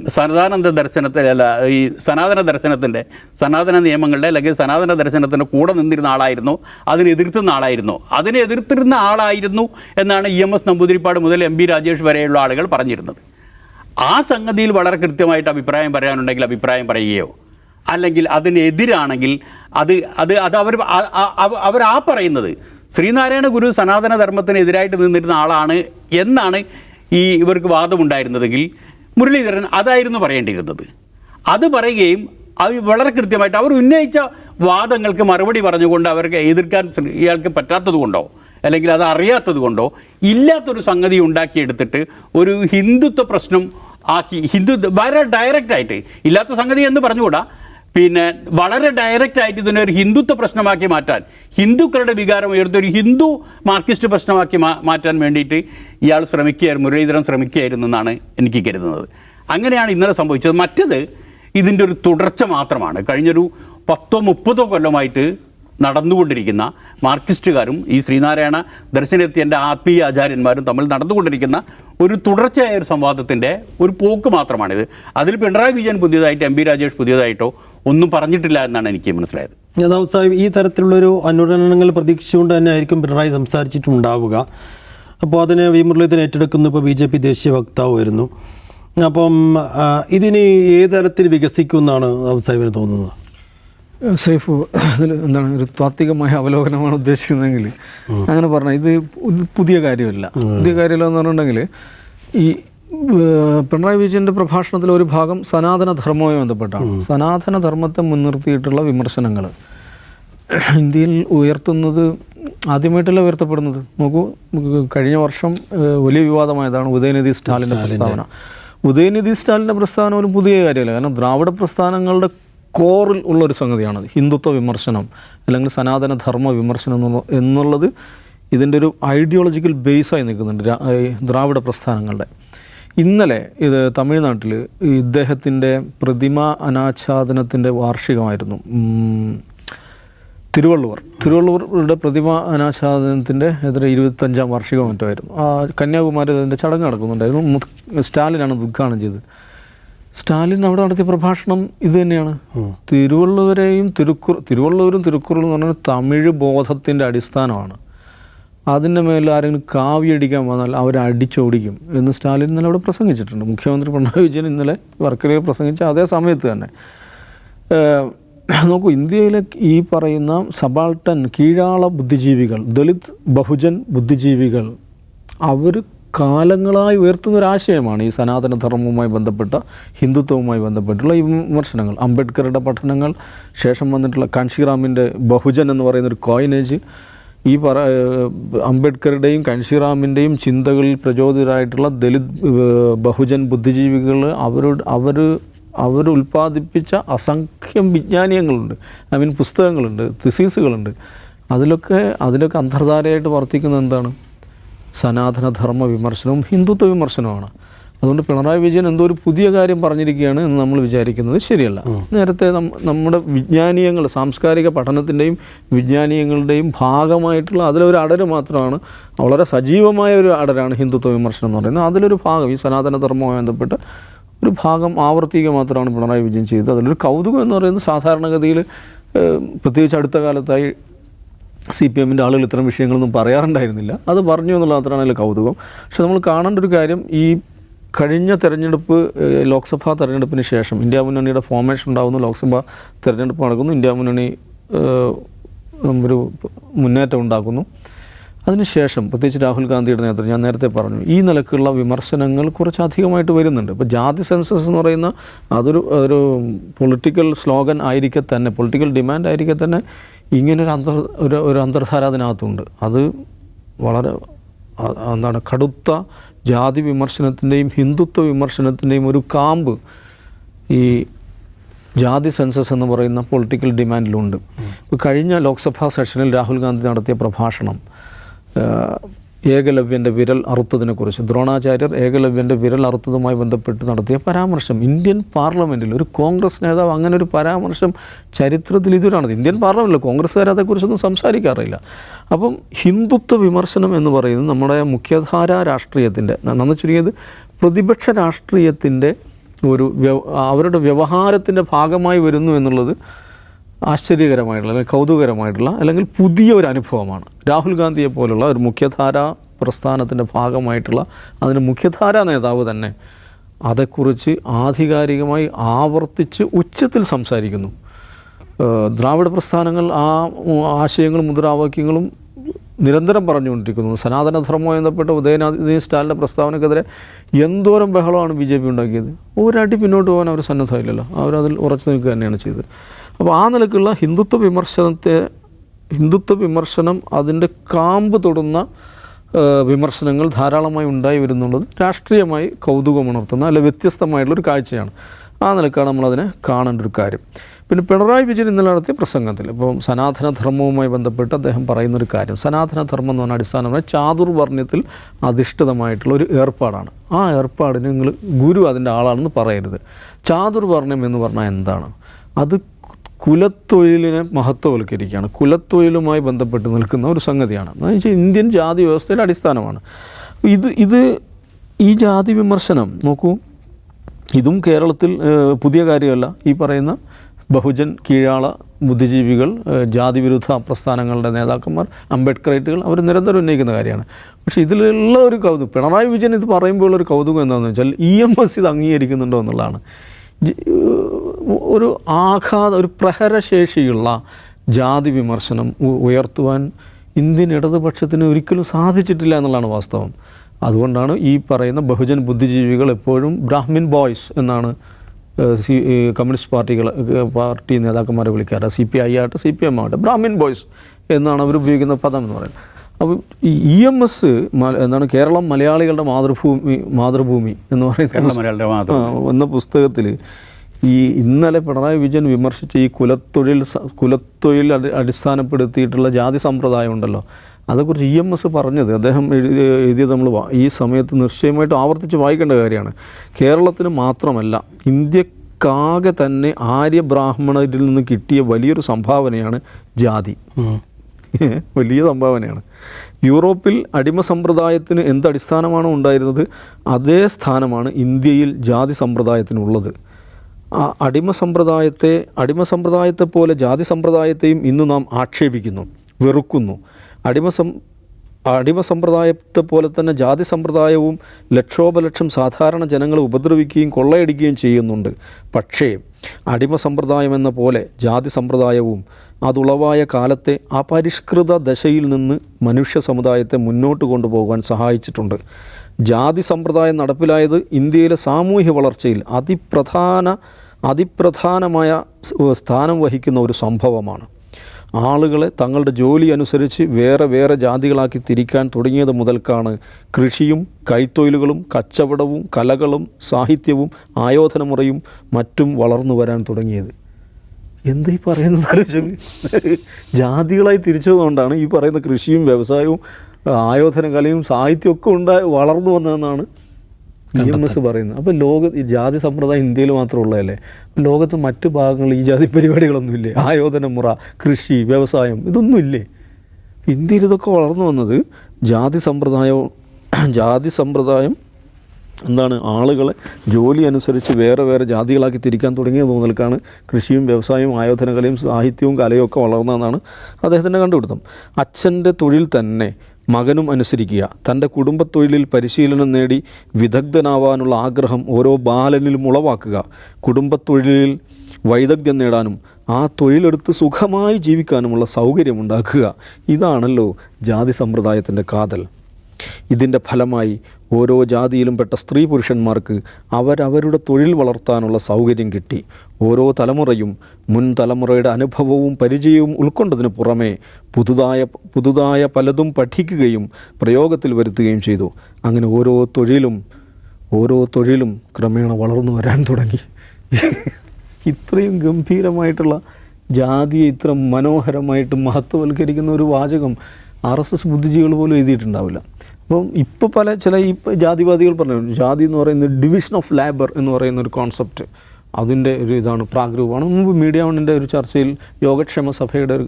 സനാതനന്ദ ദർശനത്തിൽ അല്ല ഈ സനാതന ദർശനത്തിന്റെ സനാതന നിയമങ്ങളുടെ അല്ലെങ്കിൽ സനാതന ദർശനത്തിന്റെ കൂടെ നിന്നിരുന്ന ആളായിരുന്നു അതിനെ എതിർത്തുന്ന ആളായിരുന്നു. അതിനെ എതിർത്തിരുന്ന ആളായിരുന്നു എന്നാണ് ഇ എം എസ് നമ്പൂതിരിപ്പാട് മുതൽ എം ബി രാജേഷ് വരെയുള്ള ആളുകൾ പറഞ്ഞിരുന്നത്. ആ സംഗതിയിൽ വളരെ കൃത്യമായിട്ട് അഭിപ്രായം പറയാനുണ്ടെങ്കിൽ അഭിപ്രായം പറയുകയോ അല്ലെങ്കിൽ അതിനെതിരാണെങ്കിൽ അത് അത് അത് അവർ അവർ ആ പറയുന്നത് ശ്രീനാരായണ ഗുരു സനാതന ധർമ്മത്തിനെതിരായിട്ട് നിന്നിരുന്ന ആളാണ് എന്നാണ് ഈ ഇവർക്ക് വാദമുണ്ടായിരുന്നതെങ്കിൽ മുരളീധരൻ അതായിരുന്നു പറയേണ്ടിയിരുന്നത്. അത് പറയുകയും അത് വളരെ കൃത്യമായിട്ട് അവർ ഉന്നയിച്ച വാദങ്ങൾക്ക് മറുപടി പറഞ്ഞുകൊണ്ട് അവർക്ക് എതിർക്കാൻ ഇയാൾക്ക് പറ്റാത്തത് കൊണ്ടോ അല്ലെങ്കിൽ അത് അറിയാത്തത് കൊണ്ടോ ഇല്ലാത്തൊരു സംഗതി ഉണ്ടാക്കിയെടുത്തിട്ട് ഒരു ഹിന്ദുത്വ പ്രശ്നം ആക്കി ഹിന്ദു വളരെ ഡയറക്റ്റായിട്ട് ഇല്ലാത്ത സംഗതി എന്ന് പറഞ്ഞുകൂടാ. പിന്നെ വളരെ ഡയറക്റ്റ് ആയിട്ട് ഇതിനെ ഒരു ഹിന്ദുത്വ പ്രശ്നമാക്കി മാറ്റാൻ ഹിന്ദുക്കളുടെ വികാരം ഉയർത്തി ഒരു ഹിന്ദു മാർക്സിസ്റ്റ് പ്രശ്നമാക്കി മാറ്റാൻ വേണ്ടിയിട്ട് ഇയാൾ ശ്രമിക്കുകയായിരുന്നു മുരളീധരൻ ശ്രമിക്കുകയായിരുന്നു എന്നാണ് എനിക്ക് കരുതുന്നത്. അങ്ങനെയാണ് ഇന്നലെ സംഭവിച്ചത്. മറ്റത് ഇതിന്റെ ഒരു തുടർച്ച മാത്രമാണ്. കഴിഞ്ഞൊരു പത്തോ മുപ്പതോ കൊല്ലമായിട്ട് നടന്നുകൊണ്ടിരിക്കുന്ന മാർക്സിസ്റ്റുകാരും ഈ ശ്രീനാരായണ ദർശനത്തിന്റെ ആത്മീയ ആചാര്യന്മാരും തമ്മിൽ നടന്നുകൊണ്ടിരിക്കുന്ന ഒരു തുടർച്ചയായ ഒരു സംവാദത്തിന്റെ ഒരു പോക്ക് മാത്രമാണിത്. അതിൽ പിണറായി വിജയൻ പുതിയതായിട്ട് എം രാജേഷ് പുതിയതായിട്ടോ ഒന്നും പറഞ്ഞിട്ടില്ല എന്നാണ് എനിക്ക് മനസ്സിലായത്. നേതാവ് സാഹിബ് ഈ തരത്തിലുള്ളൊരു അനുരണനങ്ങൾ പ്രതീക്ഷിച്ചുകൊണ്ട് തന്നെ ആയിരിക്കും പിണറായി സംസാരിച്ചിട്ടുണ്ടാവുക. അപ്പോൾ അതിനെ വി മുരളീധരൻ ഏറ്റെടുക്കുന്നു. ഇപ്പോൾ ബി ജെ പി ദേശീയ വക്താവ് വരുന്നു. അപ്പം ഇതിന് ഏത് തരത്തിൽ വികസിക്കുമെന്നാണ് നേതാവ് സാഹിബിന് തോന്നുന്നത്? സൈഫ് അതിൽ എന്താണ് ഒരു താത്വികമായ അവലോകനമാണ് ഉദ്ദേശിക്കുന്നതെങ്കിൽ അങ്ങനെ പറഞ്ഞാൽ ഇത് പുതിയ കാര്യമല്ല. പുതിയ കാര്യമല്ല എന്ന് പറഞ്ഞിട്ടുണ്ടെങ്കിൽ ഈ പിണറായി വിജയന്റെ പ്രഭാഷണത്തിലെ ഒരു ഭാഗം സനാതന ധർമ്മവുമായി ബന്ധപ്പെട്ടാണ്. സനാതന ധർമ്മത്തെ മുൻനിർത്തിയിട്ടുള്ള വിമർശനങ്ങൾ. ഇന്ത്യയിൽ ഉയർത്തുന്നത് ആദ്യമായിട്ടല്ല ഉയർത്തപ്പെടുന്നത്? നോക്കൂ കഴിഞ്ഞ വർഷം വലിയ വിവാദമായതാണ് ഉദയനിധി സ്റ്റാലിന്റെ പ്രസ്താവന. ഉദയനിധി സ്റ്റാലിന്റെ പ്രസ്ഥാനം ഒരു പുതിയ കാര്യമല്ല. കാരണം ദ്രാവിഡ പ്രസ്ഥാനങ്ങളുടെ കോറിൽ ഉള്ളൊരു സംഗതിയാണത്. ഹിന്ദുത്വ വിമർശനം അല്ലെങ്കിൽ സനാതന ധർമ്മ വിമർശനം എന്നുള്ള എന്നുള്ളത് ഇതിന്റെ ഒരു ഐഡിയോളജിക്കൽ ബേസായി നിൽക്കുന്നുണ്ട്. ദ്രാവിഡ പ്രസ്ഥാനങ്ങളുടെ. ഇന്നലെ ഇത് തമിഴ്നാട്ടിൽ ഇദ്ദേഹത്തിന്റെ പ്രതിമ അനാച്ഛാദനത്തിന്റെ വാർഷികമായിരുന്നു. തിരുവള്ളുവർ. തിരുവള്ളുവരുടെ പ്രതിമ അനാച്ഛാദനത്തിന്റെ എത്ര ഇരുപത്തഞ്ചാം വാർഷികം മറ്റുമായിരുന്നു കന്യാകുമാരി അതിന്റെ ചടങ്ങ് നടക്കുന്നുണ്ടായിരുന്നു. സ്റ്റാലിനാണ് ഉദ്ഘാടനം ചെയ്തത്. സ്റ്റാലിൻ അവിടെ നടത്തിയ പ്രഭാഷണം ഇത് തന്നെയാണ്. തിരുവള്ളുവരെയും തിരുക്കുറ തിരുവള്ളുവരും തിരുക്കുറളും എന്ന് പറഞ്ഞാൽ തമിഴ് ബോധത്തിന്റെ അടിസ്ഥാനമാണ്. അതിന്റെ മേലിൽ ആരെങ്കിലും കാവ്യടിക്കാൻ വന്നാൽ അവരെ അടിച്ചോടിക്കും എന്ന് സ്റ്റാലിൻ ഇന്നലെ അവിടെ പ്രസംഗിച്ചിട്ടുണ്ട്. മുഖ്യമന്ത്രി പിണറായി വിജയൻ ഇന്നലെ വർക്കലയിൽ പ്രസംഗിച്ച അതേ സമയത്ത് തന്നെ. നോക്കൂ ഇന്ത്യയിലെ ഈ പറയുന്ന സബാൾട്ടൻ കീഴാള ബുദ്ധിജീവികൾ ദളിത് ബഹുജൻ ബുദ്ധിജീവികൾ അവർ കാലങ്ങളായി ഉയർത്തുന്ന ഒരു ആശയമാണ് ഈ സനാതനധർമ്മവുമായി ബന്ധപ്പെട്ട ഹിന്ദുത്വവുമായി ബന്ധപ്പെട്ടുള്ള ഈ വിമർശനങ്ങൾ. അംബേദ്കറുടെ പഠനങ്ങൾ ശേഷം വന്നിട്ടുള്ള കാൻഷിറാമിന്റെ ബഹുജൻ എന്ന് പറയുന്ന ഒരു കോയിനേജ് ഈ പറ അംബേദ്കറുടെയും കൻഷിറാമിന്റെയും ചിന്തകളിൽ പ്രചോദിതരായിട്ടുള്ള ദലിത് ബഹുജൻ ബുദ്ധിജീവികൾ അവരോട് അവർ അവർ അസംഖ്യം വിജ്ഞാനീയങ്ങളുണ്ട്. ഐ മീൻ പുസ്തകങ്ങളുണ്ട് തിസീസുകളുണ്ട്. അതിലൊക്കെ അതിലൊക്കെ അന്തർധാരയായിട്ട് വർത്തിക്കുന്നത് എന്താണ്? സനാതന ധർമ്മ വിമർശനവും ഹിന്ദുത്വ വിമർശനവുമാണ് അതുകൊണ്ട് പിണറായി വിജയൻ എന്തോ ഒരു പുതിയ കാര്യം പറഞ്ഞിരിക്കുകയാണ് എന്ന് നമ്മൾ വിചാരിക്കുന്നത് ശരിയല്ല. നേരത്തെ നമ്മുടെ വിജ്ഞാനീയങ്ങൾ സാംസ്കാരിക പഠനത്തിന്റെയും വിജ്ഞാനീയങ്ങളുടെയും ഭാഗമായിട്ടുള്ള അതിലൊരു അടര് മാത്രമാണ് വളരെ സജീവമായ ഒരു അടരാണ് ഹിന്ദുത്വ വിമർശനം എന്ന് പറയുന്നത്. അതിലൊരു ഭാഗം ഈ സനാതനധർമ്മവുമായി ബന്ധപ്പെട്ട് ഒരു ഭാഗം ആവർത്തിക്കുക മാത്രമാണ് പിണറായി വിജയൻ ചെയ്തത്. അതിലൊരു കൗതുകം എന്ന് പറയുന്നത് സാധാരണഗതിയിൽ പ്രത്യേകിച്ച് അടുത്ത കാലത്തായി സി പി എമ്മിന്റെ ആളുകൾ ഇത്തരം വിഷയങ്ങളൊന്നും പറയാറുണ്ടായിരുന്നില്ല. അത് പറഞ്ഞു എന്നുള്ള മാത്രമാണ് അതിൽ കൗതുകം. പക്ഷെ നമ്മൾ കാണേണ്ട ഒരു കാര്യം ഈ കഴിഞ്ഞ തെരഞ്ഞെടുപ്പ് ലോക്സഭാ തെരഞ്ഞെടുപ്പിന് ശേഷം ഇന്ത്യ മുന്നണിയുടെ ഫോർമേഷൻ ഉണ്ടാകുന്നു ലോക്സഭാ തെരഞ്ഞെടുപ്പ് നടക്കുന്നു. ഇന്ത്യ മുന്നണി ഒരു മുന്നേറ്റം ഉണ്ടാക്കുന്നു. അതിനുശേഷം പ്രത്യേകിച്ച് രാഹുൽ ഗാന്ധിയുടെ നേതൃത്വം ഞാൻ നേരത്തെ പറഞ്ഞു ഈ നിലക്കുള്ള വിമർശനങ്ങൾ കുറച്ചധികമായിട്ട് വരുന്നുണ്ട്. ഇപ്പോൾ ജാതി സെൻസസ് എന്ന് പറയുന്ന അതൊരു ഒരു പൊളിറ്റിക്കൽ സ്ലോഗൻ ആയിരിക്കെ തന്നെ പൊളിറ്റിക്കൽ ഡിമാൻഡ് ആയിരിക്കെ തന്നെ ഇങ്ങനെ ഒരു അന്തർ ഒരു ഒരു അന്തർധാര അതിനകത്തുണ്ട്. അത് വളരെ എന്താണ് കടുത്ത ജാതി വിമർശനത്തിന്റെയും ഹിന്ദുത്വ വിമർശനത്തിന്റെയും ഒരു കാമ്പ് ഈ ജാതി സെൻസസ് എന്ന് പറയുന്ന പൊളിറ്റിക്കൽ ഡിമാൻഡിലുണ്ട്. ഇപ്പോൾ കഴിഞ്ഞ ലോക്സഭാ സെഷനിൽ രാഹുൽ ഗാന്ധി നടത്തിയ പ്രഭാഷണം ഏകലവ്യന്റെ വിരൽ അറുത്തതിനെക്കുറിച്ച്. ദ്രോണാചാര്യർ ഏകലവ്യന്റെ വിരൽ അറുത്തതുമായി ബന്ധപ്പെട്ട് നടത്തിയ പരാമർശം. ഇന്ത്യൻ പാർലമെന്റിൽ ഒരു കോൺഗ്രസ് നേതാവ് അങ്ങനെ ഒരു പരാമർശം ചരിത്രത്തിൽ ഇതുവരാണ് ഇന്ത്യൻ പാർലമെന്റിൽ കോൺഗ്രസ്സുകാർ അതേക്കുറിച്ചൊന്നും സംസാരിക്കാറില്ല. അപ്പം ഹിന്ദുത്വ വിമർശനം എന്ന് പറയുന്നത് നമ്മുടെ മുഖ്യധാര രാഷ്ട്രീയത്തിന്റെ നന്ന് ചുരുങ്ങിയത് പ്രതിപക്ഷ രാഷ്ട്രീയത്തിന്റെ ഒരു അവരുടെ വ്യവഹാരത്തിന്റെ ഭാഗമായി വരുന്നു എന്നുള്ളത് ആശ്ചര്യകരമായിട്ടുള്ള അല്ലെങ്കിൽ കൗതുകകരമായിട്ടുള്ള അല്ലെങ്കിൽ പുതിയ ഒരു അനുഭവമാണ്. രാഹുൽ ഗാന്ധിയെ പോലുള്ള ഒരു മുഖ്യധാര പ്രസ്ഥാനത്തിന്റെ ഭാഗമായിട്ടുള്ള അതിന് മുഖ്യധാര നേതാവ് തന്നെ അതേക്കുറിച്ച് ആധികാരികമായി ആവർത്തിച്ച് ഉച്ചത്തിൽ സംസാരിക്കുന്നു. ദ്രാവിഡ പ്രസ്ഥാനങ്ങൾ ആ ആശയങ്ങളും മുദ്രാവാക്യങ്ങളും നിരന്തരം പറഞ്ഞുകൊണ്ടിരിക്കുന്നു. സനാതനധർമ്മവുമായി ബന്ധപ്പെട്ട ഉദയനാഥി സ്റ്റാലിന്റെ പ്രസ്താവനക്കെതിരെ എന്തോരം ബഹളമാണ് ബി ജെ പി ഉണ്ടാക്കിയത്. ഒരടി പിന്നോട്ട് പോകാൻ അവർ സന്നദ്ധമായില്ലല്ലോ. അവരതിൽ ഉറച്ചു നിൽക്കുക തന്നെയാണ് ചെയ്തത്. അപ്പോൾ ആ നിലക്കുള്ള ഹിന്ദുത്വ വിമർശനത്തെ ഹിന്ദുത്വ വിമർശനം അതിന്റെ കാമ്പ് തൊടുന്ന വിമർശനങ്ങൾ ധാരാളമായി ഉണ്ടായി വരുന്നുള്ളത് രാഷ്ട്രീയമായി കൗതുകമുണർത്തുന്ന അല്ലെ വ്യത്യസ്തമായിട്ടുള്ളൊരു കാഴ്ചയാണ്. ആ നിലക്കാണ് നമ്മളതിനെ കാണേണ്ട ഒരു കാര്യം. പിന്നെ പിണറായി വിജയൻ ഇന്നലെ നടത്തിയ പ്രസംഗത്തിൽ ഇപ്പം സനാതനധർമ്മവുമായി ബന്ധപ്പെട്ട് അദ്ദേഹം പറയുന്നൊരു കാര്യം. സനാതനധർമ്മം എന്ന് പറഞ്ഞ അടിസ്ഥാനമായി ചാതുർവർണയത്തിൽ അധിഷ്ഠിതമായിട്ടുള്ള ഒരു ഏർപ്പാടാണ്. ആ ഏർപ്പാടിന് നിങ്ങൾ ഗുരു അതിന്റെ ആളാണെന്ന് പറയരുത്. ചാതുർവർണ്യം എന്ന് പറഞ്ഞാൽ എന്താണ്? അത് കുലത്തൊഴിലിനെ മഹത്വവൽക്കരിക്കുകയാണ്. കുലത്തൊഴിലുമായി ബന്ധപ്പെട്ട് നിൽക്കുന്ന ഒരു സംഗതിയാണ്. എന്ന് വെച്ചാൽ ഇന്ത്യൻ ജാതി വ്യവസ്ഥയുടെ അടിസ്ഥാനമാണ്. ഇത് ഇത് ഈ ജാതി വിമർശനം നോക്കൂ. ഇതും കേരളത്തിൽ പുതിയ കാര്യമല്ല. ഈ പറയുന്ന ബഹുജൻ കീഴാള ബുദ്ധിജീവികൾ ജാതി ജാതിവിരുദ്ധ പ്രസ്ഥാനങ്ങളുടെ നേതാക്കന്മാർ അംബേദ്കറേറ്റുകൾ അവർ നിരന്തരം ഉന്നയിക്കുന്ന കാര്യമാണ്. പക്ഷേ ഇതിലുള്ള ഒരു കൗതുകം പിണറായി വിജയൻ ഇത് പറയുമ്പോഴുള്ളൊരു കൗതുകം എന്താണെന്ന് വെച്ചാൽ ഇ എം എസ് ഇത് അംഗീകരിക്കുന്നുണ്ടോ എന്നുള്ളതാണ്. ഒരു ആഘാത ഒരു പ്രഹരശേഷിയുള്ള ജാതി വിമർശനം ഉയർത്തുവാൻ ഇന്ത്യൻ ഇടതുപക്ഷത്തിന് ഒരിക്കലും സാധിച്ചിട്ടില്ല എന്നുള്ളതാണ് വാസ്തവം. അതുകൊണ്ടാണ് ഈ പറയുന്ന ബഹുജൻ ബുദ്ധിജീവികൾ എപ്പോഴും ബ്രാഹ്മിൻ ബോയ്സ് എന്നാണ് സി കമ്മ്യൂണിസ്റ്റ് പാർട്ടികൾ പാർട്ടി നേതാക്കന്മാരെ വിളിക്കാറ്. സി പി ഐ ആകട്ടെ സി പി എം ആകട്ടെ ബ്രാഹ്മിൻ ബോയ്സ് എന്നാണ് അവർ ഉപയോഗിക്കുന്ന പദം എന്ന് പറയുന്നത്. അപ്പോൾ ഈ ഇ എം എസ് എന്താണ് കേരളം മലയാളികളുടെ മാതൃഭൂമി മാതൃഭൂമി എന്ന് ആ, എന്ന പുസ്തകത്തിൽ ഈ ഇന്നലെ പിണറായി വിജയൻ വിമർശിച്ച ഈ കുലത്തൊഴിൽ കുലത്തൊഴിൽ അടി അടിസ്ഥാനപ്പെടുത്തിയിട്ടുള്ള ജാതി സമ്പ്രദായം ഉണ്ടല്ലോ. അതേക്കുറിച്ച് ഇ എം എസ് പറഞ്ഞത് അദ്ദേഹം എഴുതി എഴുതിയത് നമ്മൾ ഈ സമയത്ത് നിശ്ചയമായിട്ട് ആവർത്തിച്ച് വായിക്കേണ്ട കാര്യമാണ്. കേരളത്തിന് മാത്രമല്ല ഇന്ത്യക്കാകെ തന്നെ ആര്യ ബ്രാഹ്മണരിൽ നിന്ന് കിട്ടിയ വലിയൊരു സംഭാവനയാണ് ജാതി. വലിയ സംഭാവനയാണ്. യൂറോപ്പിൽ അടിമ സമ്പ്രദായത്തിന് എന്ത് അടിസ്ഥാനമാണോ ഉണ്ടായിരുന്നത് അതേ സ്ഥാനമാണ് ഇന്ത്യയിൽ ജാതി സമ്പ്രദായത്തിനുള്ളത്. അടിമ സമ്പ്രദായത്തെ അടിമ സമ്പ്രദായത്തെ പോലെ ജാതി സമ്പ്രദായത്തെയും ഇന്ന് നാം ആക്ഷേപിക്കുന്നു വെറുക്കുന്നു. അടിമ സം അടിമ സമ്പ്രദായത്തെ പോലെ തന്നെ ജാതി സമ്പ്രദായവും ലക്ഷോപലക്ഷം സാധാരണ ജനങ്ങളെ ഉപദ്രവിക്കുകയും കൊള്ളയടിക്കുകയും ചെയ്യുന്നുണ്ട്. പക്ഷേ അടിമ സമ്പ്രദായം എന്ന പോലെ ജാതി സമ്പ്രദായവും അതുളവായ കാലത്തെ അപരിഷ്കൃത ദശയിൽ നിന്ന് മനുഷ്യ സമുദായത്തെ മുന്നോട്ട് കൊണ്ടുപോകാൻ സഹായിച്ചിട്ടുണ്ട്. ജാതി സമ്പ്രദായം നടപ്പിലായത് ഇന്ത്യയിലെ സാമൂഹ്യ വളർച്ചയിൽ അതിപ്രധാന അതിപ്രധാനമായ സ്ഥാനം വഹിക്കുന്ന ഒരു സംഭവമാണ്. ആളുകളെ തങ്ങളുടെ ജോലി അനുസരിച്ച് വേറെ വേറെ ജാതികളാക്കി തിരിക്കാൻ തുടങ്ങിയത് മുതൽക്കാണ് കൃഷിയും കൈത്തൊഴിലുകളും കച്ചവടവും കലകളും സാഹിത്യവും ആയോധനമുറയും മറ്റും വളർന്നു വരാൻ തുടങ്ങിയത്. എന്താ ഈ പറയുന്നത്? ജാതികളായി തിരിച്ചതുകൊണ്ടാണ് ഈ പറയുന്ന കൃഷിയും വ്യവസായവും ആയോധന കലയും സാഹിത്യവും ഒക്കെ ഉണ്ടായി വളർന്നു വന്നതെന്നാണ് ഇ എം എസ് പറയുന്നത്. അപ്പോൾ ലോക ഈ ജാതി സമ്പ്രദായം ഇന്ത്യയിൽ മാത്രമുള്ളതല്ലേ? ലോകത്ത് മറ്റു ഭാഗങ്ങളിൽ ഈ ജാതി പരിപാടികളൊന്നും ഇല്ലേ ആയോധന മുറ കൃഷി വ്യവസായം ഇതൊന്നും ഇല്ലേ ഇന്ത്യയിൽ ഇതൊക്കെ വളർന്നു വന്നത് ജാതി സമ്പ്രദായവും ജാതി സമ്പ്രദായം എന്താണ് ആളുകളെ ജോലി അനുസരിച്ച് വേറെ വേറെ ജാതികളാക്കി തിരിക്കാൻ തുടങ്ങിയ തോന്നൽക്കാണ് കൃഷിയും വ്യവസായവും ആയോധന കലയും സാഹിത്യവും കലയും ഒക്കെ വളർന്നതെന്നാണ് അദ്ദേഹത്തിന്റെ കണ്ടുപിടുത്തം. അച്ഛന്റെ തൊഴിൽ തന്നെ മകനും അനുസരിക്കുക. തന്റെ കുടുംബത്തൊഴിലിൽ പരിശീലനം നേടി വിദഗ്ധനാവാനുള്ള ആഗ്രഹം ഓരോ ബാലനിലും ഉളവാക്കുക. കുടുംബത്തൊഴിലിൽ വൈദഗ്ധ്യം നേടാനും ആ തൊഴിലെടുത്ത് സുഖമായി ജീവിക്കാനുമുള്ള സൗകര്യമുണ്ടാക്കുക. ഇതാണല്ലോ ജാതി സമ്പ്രദായത്തിന്റെ കാതൽ. ഇതിന്റെ ഫലമായി ഓരോ ജാതിയിലും പെട്ട സ്ത്രീ പുരുഷന്മാർക്ക് അവരവരുടെ തൊഴിൽ വളർത്താനുള്ള സൗകര്യം കിട്ടി. ഓരോ തലമുറയും മുൻ തലമുറയുടെ അനുഭവവും പരിചയവും ഉൾക്കൊണ്ടതിന് പുറമെ പുതുതായ പുതുതായ പലതും പഠിക്കുകയും പ്രയോഗത്തിൽ വരുത്തുകയും ചെയ്തു. അങ്ങനെ ഓരോ തൊഴിലും ഓരോ തൊഴിലും ക്രമേണ വളർന്നു വരാൻ തുടങ്ങി. ഇത്രയും ഗംഭീരമായിട്ടുള്ള ജാതിയെ ഇത്ര മനോഹരമായിട്ട് മഹത്വവൽക്കരിക്കുന്ന ഒരു വാചകം ആർ എസ് എസ് ബുദ്ധിജീവികൾ പോലും എഴുതിയിട്ടുണ്ടാവില്ല. അപ്പം ഇപ്പോൾ പല ചില ഈ ജാതിവാദികൾ പറഞ്ഞു ജാതി എന്ന് പറയുന്നത് ഡിവിഷൻ ഓഫ് ലേബർ എന്ന് പറയുന്ന ഒരു കോൺസെപ്റ്റ് അതിന്റെ ഒരു ഇതാണ് പ്രാഗ്രൂപമാണ്. മുമ്പ് മീഡിയ വണ്ണിന്റെ ഒരു ചർച്ചയിൽ യോഗക്ഷേമ സഭയുടെ ഒരു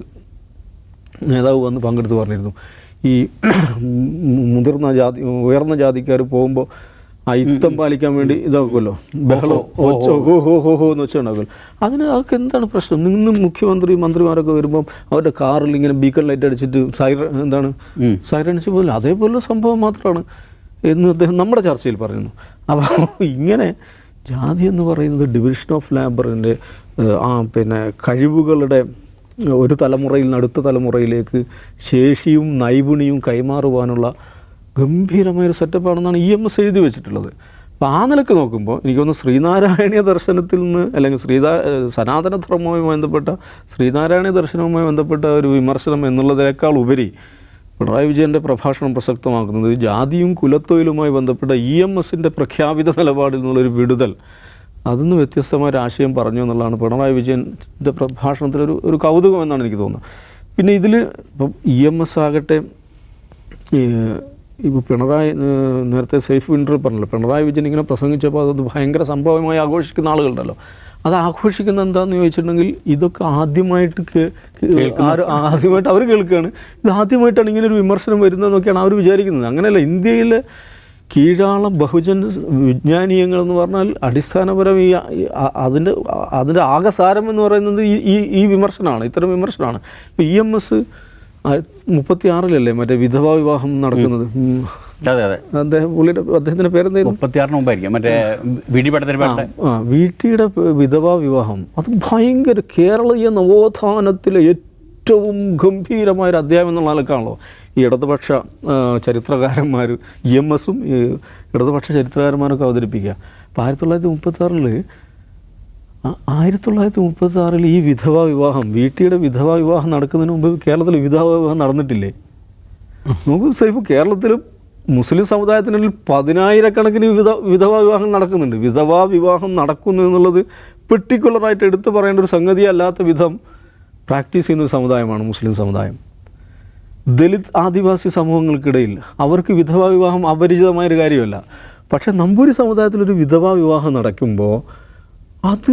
നേതാവ് വന്ന് പങ്കെടുത്ത് പറഞ്ഞിരുന്നു. ഈ മുതിർന്ന ജാതി ഉയർന്ന ജാതിക്കാർ പോകുമ്പോൾ അയിത്തം പാലിക്കാൻ വേണ്ടി ഇതാക്കുമല്ലോ. ബഹളം ഓച്ചോ ഹോ ഹോ ഹോ ഹോ എന്ന് വെച്ചുണ്ടാക്കുമല്ലോ അതിന് അതൊക്കെ എന്താണ് പ്രശ്നം? നിന്ന് മുഖ്യമന്ത്രി മന്ത്രിമാരൊക്കെ വരുമ്പോൾ അവരുടെ കാറിൽ ഇങ്ങനെ ബീക്കൺ ലൈറ്റ് അടിച്ചിട്ട് സൈറ എന്താണ് സൈറണിച്ച് പോലെ അതേപോലെ സംഭവം മാത്രമാണ് എന്ന് അദ്ദേഹം നമ്മുടെ ചർച്ചയിൽ പറയുന്നു. അപ്പോൾ ഇങ്ങനെ ജാതി എന്ന് പറയുന്നത് ഡിവിഷൻ ഓഫ് ലേബറിന്റെ ആ പിന്നെ കഴിവുകളുടെ ഒരു തലമുറയിൽ നിന്ന് അടുത്ത തലമുറയിലേക്ക് ശേഷിയും നൈപുണിയും കൈമാറുവാനുള്ള ഗംഭീരമായൊരു സെറ്റപ്പാണെന്നാണ് ഇ എം എസ് എഴുതി വെച്ചിട്ടുള്ളത്. അപ്പോൾ ആ നിലയ്ക്ക് നോക്കുമ്പോൾ എനിക്കൊന്ന് ശ്രീനാരായണീയ ദർശനത്തിൽ നിന്ന് അല്ലെങ്കിൽ ശ്രീനാ സനാതനധർമ്മവുമായി ബന്ധപ്പെട്ട ശ്രീനാരായണീയ ദർശനവുമായി ബന്ധപ്പെട്ട ഒരു വിമർശനം എന്നുള്ളതിനേക്കാൾ ഉപരി പിണറായി വിജയന്റെ പ്രഭാഷണം പ്രസക്തമാക്കുന്നത് ജാതിയും കുലത്തൊഴിലുമായി ബന്ധപ്പെട്ട ഇ എം എസിന്റെ പ്രഖ്യാപിത നിലപാടിൽ നിന്നുള്ളൊരു വിടുതൽ. അതൊന്ന് വ്യത്യസ്തമായ ആശയം പറഞ്ഞു എന്നുള്ളതാണ് പിണറായി വിജയന്റെ പ്രഭാഷണത്തിലൊരു ഒരു കൗതുകം എന്നാണ് എനിക്ക് തോന്നുന്നത്. പിന്നെ ഇതിൽ ഇപ്പം ഇ എം എസ് ആകട്ടെ ഇപ്പോൾ പിണറായി നേരത്തെ സേഫ് വിൻഡർ പറഞ്ഞല്ലോ? പിണറായി വിജയൻ ഇങ്ങനെ പ്രസംഗിച്ചപ്പോൾ അത് ഭയങ്കര സംഭവമായി ആഘോഷിക്കുന്ന ആളുകളുണ്ടല്ലോ. അത് ആഘോഷിക്കുന്ന എന്താണെന്ന് ചോദിച്ചിട്ടുണ്ടെങ്കിൽ ഇതൊക്കെ ആദ്യമായിട്ട് ആദ്യമായിട്ട് അവർ കേൾക്കുകയാണ്. ഇത് ആദ്യമായിട്ടാണ് ഇങ്ങനെ ഒരു വിമർശനം വരുന്നതെന്നൊക്കെയാണ് അവർ വിചാരിക്കുന്നത്. അങ്ങനെയല്ല ഇന്ത്യയിലെ കീഴാള ബഹുജൻ വിജ്ഞാനീയങ്ങൾ എന്ന് പറഞ്ഞാൽ അടിസ്ഥാനപരം ഈ അതിന്റെ അതിന്റെ ആകസാരം എന്ന് പറയുന്നത് ഈ ഈ ഈ വിമർശനമാണ്. ഇത്തരം വിമർശനമാണ്. ഇപ്പോൾ ഇ എം എസ് മുപ്പത്തി ആറിലല്ലേ മറ്റേ വിധവാ വിവാഹം നടക്കുന്നത്. അതെ അതെ. അദ്ദേഹം പുള്ളിയുടെ അദ്ദേഹത്തിന്റെ പേരെന്തായിരുന്നു? മുപ്പത്തിയാറിന് മുമ്പായിരിക്കും. മറ്റേ വിടിപടത്തിന് ആ വീട്ടിയുടെ പ- വിധവാ വിവാഹം. അത് ഭയങ്കര കേരളീയ നവോത്ഥാനത്തിലെ ഏറ്റവും ഗംഭീരമായൊരു അധ്യായം എന്നുള്ള നിലക്കാണല്ലോ. ഈ ഇടതുപക്ഷ ആ, ചരിത്രകാരന്മാർ ഇ എം എസും ഇടതുപക്ഷ ചരിത്രകാരന്മാരൊക്കെ അവതരിപ്പിക്കുക. അപ്പോൾ ആയിരത്തി തൊള്ളായിരത്തി മുപ്പത്തി ആയിരത്തി തൊള്ളായിരത്തി മുപ്പത്തി ആറിൽ ഈ വിധവാ വിവാഹം വീട്ടിയുടെ വിധവാ വിവാഹം നടക്കുന്നതിന് മുമ്പ് കേരളത്തിൽ വിധവാ വിവാഹം നടന്നിട്ടില്ലേ? നമുക്ക് സൈഫ് കേരളത്തിൽ മുസ്ലിം സമുദായത്തിനുള്ളിൽ പതിനായിരക്കണക്കിന് വിധ വിധവാ വിവാഹം നടക്കുന്നുണ്ട്. വിധവാ വിവാഹം നടക്കുന്നു എന്നുള്ളത് പെർട്ടിക്കുലറായിട്ട് എടുത്തു പറയേണ്ട ഒരു സംഗതി അല്ലാത്ത വിധം പ്രാക്ടീസ് ചെയ്യുന്ന ഒരു സമുദായമാണ് മുസ്ലിം സമുദായം. ദലിത് ആദിവാസി സമൂഹങ്ങൾക്കിടയിൽ അവർക്ക് വിധവാ വിവാഹം അപരിചിതമായൊരു കാര്യമല്ല. പക്ഷേ നമ്പൂരി സമുദായത്തിലൊരു വിധവാ വിവാഹം നടക്കുമ്പോൾ അത്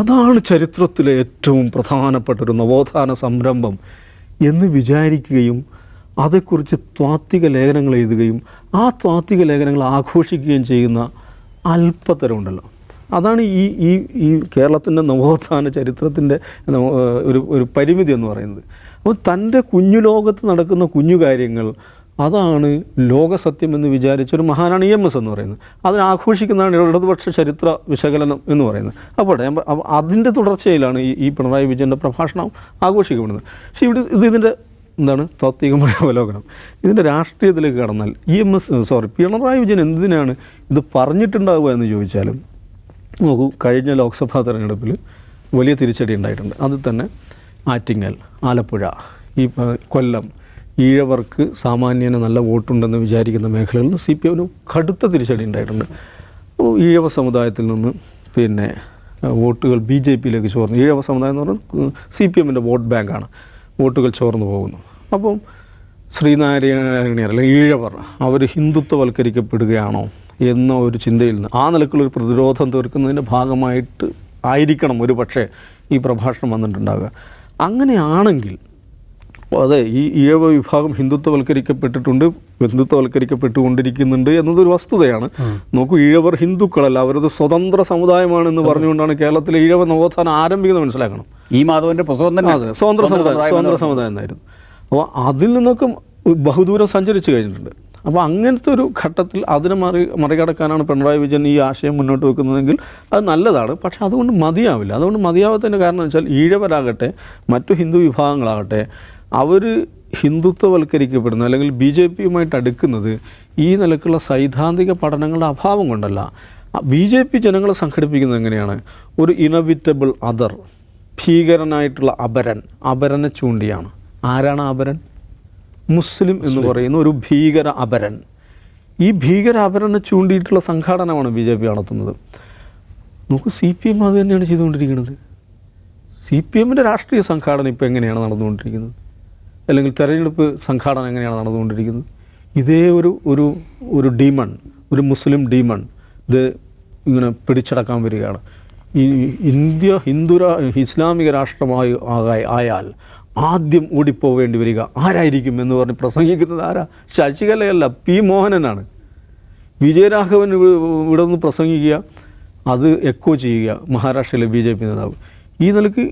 അതാണ് ചരിത്രത്തിലെ ഏറ്റവും പ്രധാനപ്പെട്ട ഒരു നവോത്ഥാന സംരംഭം എന്ന് വിചാരിക്കുകയും അതേക്കുറിച്ച് ത്വാത്വിക ലേഖനങ്ങൾ എഴുതുകയും ആ ത്വാത്വിക ലേഖനങ്ങൾ ആഘോഷിക്കുകയും ചെയ്യുന്ന അല്പത്തരമുണ്ടല്ലോ അതാണ് ഈ ഈ ഈ കേരളത്തിന്റെ നവോത്ഥാന ചരിത്രത്തിന്റെ ഒരു ഒരു പരിമിതി എന്ന് പറയുന്നത്. അപ്പോൾ തന്റെ കുഞ്ഞു ലോകത്ത് നടക്കുന്ന കുഞ്ഞു കാര്യങ്ങൾ അതാണ് ലോകസത്യം എന്ന് വിചാരിച്ച ഒരു മഹാനാണ് ഇ എം എസ് എന്ന് പറയുന്നത്. അതിനെ ആഘോഷിക്കുന്നതാണ് ഇടതുപക്ഷ ചരിത്ര വിശകലനം എന്ന് പറയുന്നത്. അപ്പോൾ അതിന്റെ തുടർച്ചയിലാണ് ഈ ഈ പിണറായി വിജയന്റെ പ്രഭാഷണം ആഘോഷിക്കപ്പെടുന്നത്. പക്ഷേ ഇവിടെ ഇത് ഇതിന്റെ എന്താണ്? താത്വികമായ അവലോകനം. ഇതിന്റെ രാഷ്ട്രീയത്തിലേക്ക് കടന്നാൽ E M S sorry Pinarayi Vijayan എന്തിനാണ് ഇത് പറഞ്ഞിട്ടുണ്ടാവുക എന്ന് ചോദിച്ചാലും നോക്കൂ കഴിഞ്ഞ ലോക്സഭാ തെരഞ്ഞെടുപ്പിൽ വലിയ തിരിച്ചടി ഉണ്ടായിട്ടുണ്ട്. അതിൽ തന്നെ ആറ്റിങ്ങൽ ആലപ്പുഴ ഈ കൊല്ലം ഈഴവർക്ക് സാമാന്യന് നല്ല വോട്ടുണ്ടെന്ന് വിചാരിക്കുന്ന മേഖലകളിൽ സി പി എമ്മിന് കടുത്ത തിരിച്ചടി ഉണ്ടായിട്ടുണ്ട്. ഈഴവ സമുദായത്തിൽ നിന്ന് പിന്നെ വോട്ടുകൾ ബി ജെ പിയിലേക്ക് ചോർന്നു. ഈഴവ സമുദായം എന്ന് പറയുന്നത് സി പി എമ്മിന്റെ വോട്ട് ബാങ്കാണ്. വോട്ടുകൾ ചോർന്നു പോകുന്നു. അപ്പം ശ്രീനാരായണീയർ അല്ലെങ്കിൽ ഈഴവർ അവർ ഹിന്ദുത്വവൽക്കരിക്കപ്പെടുകയാണോ എന്ന ഒരു ചിന്തയിൽ നിന്ന് ആ നിലക്കുള്ളൊരു പ്രതിരോധം തീർക്കുന്നതിന്റെ ഭാഗമായിട്ട് ആയിരിക്കണം ഒരു പക്ഷേ ഈ പ്രഭാഷണം വന്നിട്ടുണ്ടാവുക. അങ്ങനെയാണെങ്കിൽ അതെ ഈ ഈഴവ വിഭാഗം ഹിന്ദുത്വവൽക്കരിക്കപ്പെട്ടിട്ടുണ്ട് ഹിന്ദുത്വവൽക്കരിക്കപ്പെട്ടുകൊണ്ടിരിക്കുന്നുണ്ട് എന്നതൊരു വസ്തുതയാണ്. നോക്കൂ ഈഴവർ ഹിന്ദുക്കളല്ല അവരത് സ്വതന്ത്ര സമുദായമാണെന്ന് പറഞ്ഞുകൊണ്ടാണ് കേരളത്തിലെ ഈഴവ നവോത്ഥാനം ആരംഭിക്കുന്നത് മനസ്സിലാക്കണം. ഈ മാധവന്റെ പുസ്തകം തന്നെ അതെ സ്വതന്ത്ര സമുദായം സ്വതന്ത്ര സമുദായം എന്നായിരുന്നു. അപ്പോൾ അതിൽ നിന്നൊക്കെ ബഹുദൂരം സഞ്ചരിച്ചു കഴിഞ്ഞിട്ടുണ്ട്. അപ്പോൾ അങ്ങനത്തെ ഒരു ഘട്ടത്തിൽ അതിനെ മറി മറികടക്കാനാണ് പിണറായി വിജയൻ ഈ ആശയം മുന്നോട്ട് വെക്കുന്നതെങ്കിൽ അത് നല്ലതാണ്. പക്ഷേ അതുകൊണ്ട് മതിയാവില്ല. അതുകൊണ്ട് മതിയാവാത്തതിന്റെ കാരണം വെച്ചാൽ ഈഴവരാകട്ടെ മറ്റു ഹിന്ദു വിഭാഗങ്ങളാകട്ടെ അവർ ഹിന്ദുത്വവൽക്കരിക്കപ്പെടുന്നത് അല്ലെങ്കിൽ ബി ജെ പിയുമായിട്ട് അടുക്കുന്നത് ഈ നിലക്കുള്ള സൈദ്ധാന്തിക പഠനങ്ങളുടെ അഭാവം കൊണ്ടല്ല. ബി ജെ പി ജനങ്ങളെ സംഘടിപ്പിക്കുന്നത് എങ്ങനെയാണ്? ഒരു ഇനവിറ്റബിൾ അതർ ഭീകരനായിട്ടുള്ള അപരൻ അപരനെ ചൂണ്ടിയാണ്. ആരാണ് അപരൻ? മുസ്ലിം എന്ന് പറയുന്ന ഒരു ഭീകര അപരൻ. ഈ ഭീകര അപരനെ ചൂണ്ടിയിട്ടുള്ള സംഘാടനമാണ് ബി ജെ പി നടത്തുന്നത്. നമുക്ക് സി പി എം അത് തന്നെയാണ് ചെയ്തുകൊണ്ടിരിക്കുന്നത്. സി പി എമ്മിന്റെ രാഷ്ട്രീയ സംഘാടനം ഇപ്പോൾ എങ്ങനെയാണ് നടന്നുകൊണ്ടിരിക്കുന്നത്? അല്ലെങ്കിൽ തെരഞ്ഞെടുപ്പ് സംഘാടനം എങ്ങനെയാണ് നടന്നുകൊണ്ടിരിക്കുന്നത്? ഇതേ ഒരു ഒരു ഒരു ഡീമൺ ഒരു മുസ്ലിം ഡീമൺ ഇത് ഇങ്ങനെ പിടിച്ചടക്കാൻ വരികയാണ്. ഈ ഇന്ത്യ ഹിന്ദു ഇസ്ലാമിക രാഷ്ട്രമായി ആകായി ആയാൽ ആദ്യം ഓടിപ്പോവേണ്ടി വരിക ആരായിരിക്കും എന്ന് പറഞ്ഞ് പ്രസംഗിക്കുന്നത് ആരാ? ശശികലയല്ല പി മോഹനനാണ്. വിജയരാഘവൻ ഇവ- ഇവിടെ നിന്ന് പ്രസംഗിക്കുക അത് എക്കോ ചെയ്യുക മഹാരാഷ്ട്രയിലെ ബി ജെ പി നേതാവ്. ഈ നിലയ്ക്ക്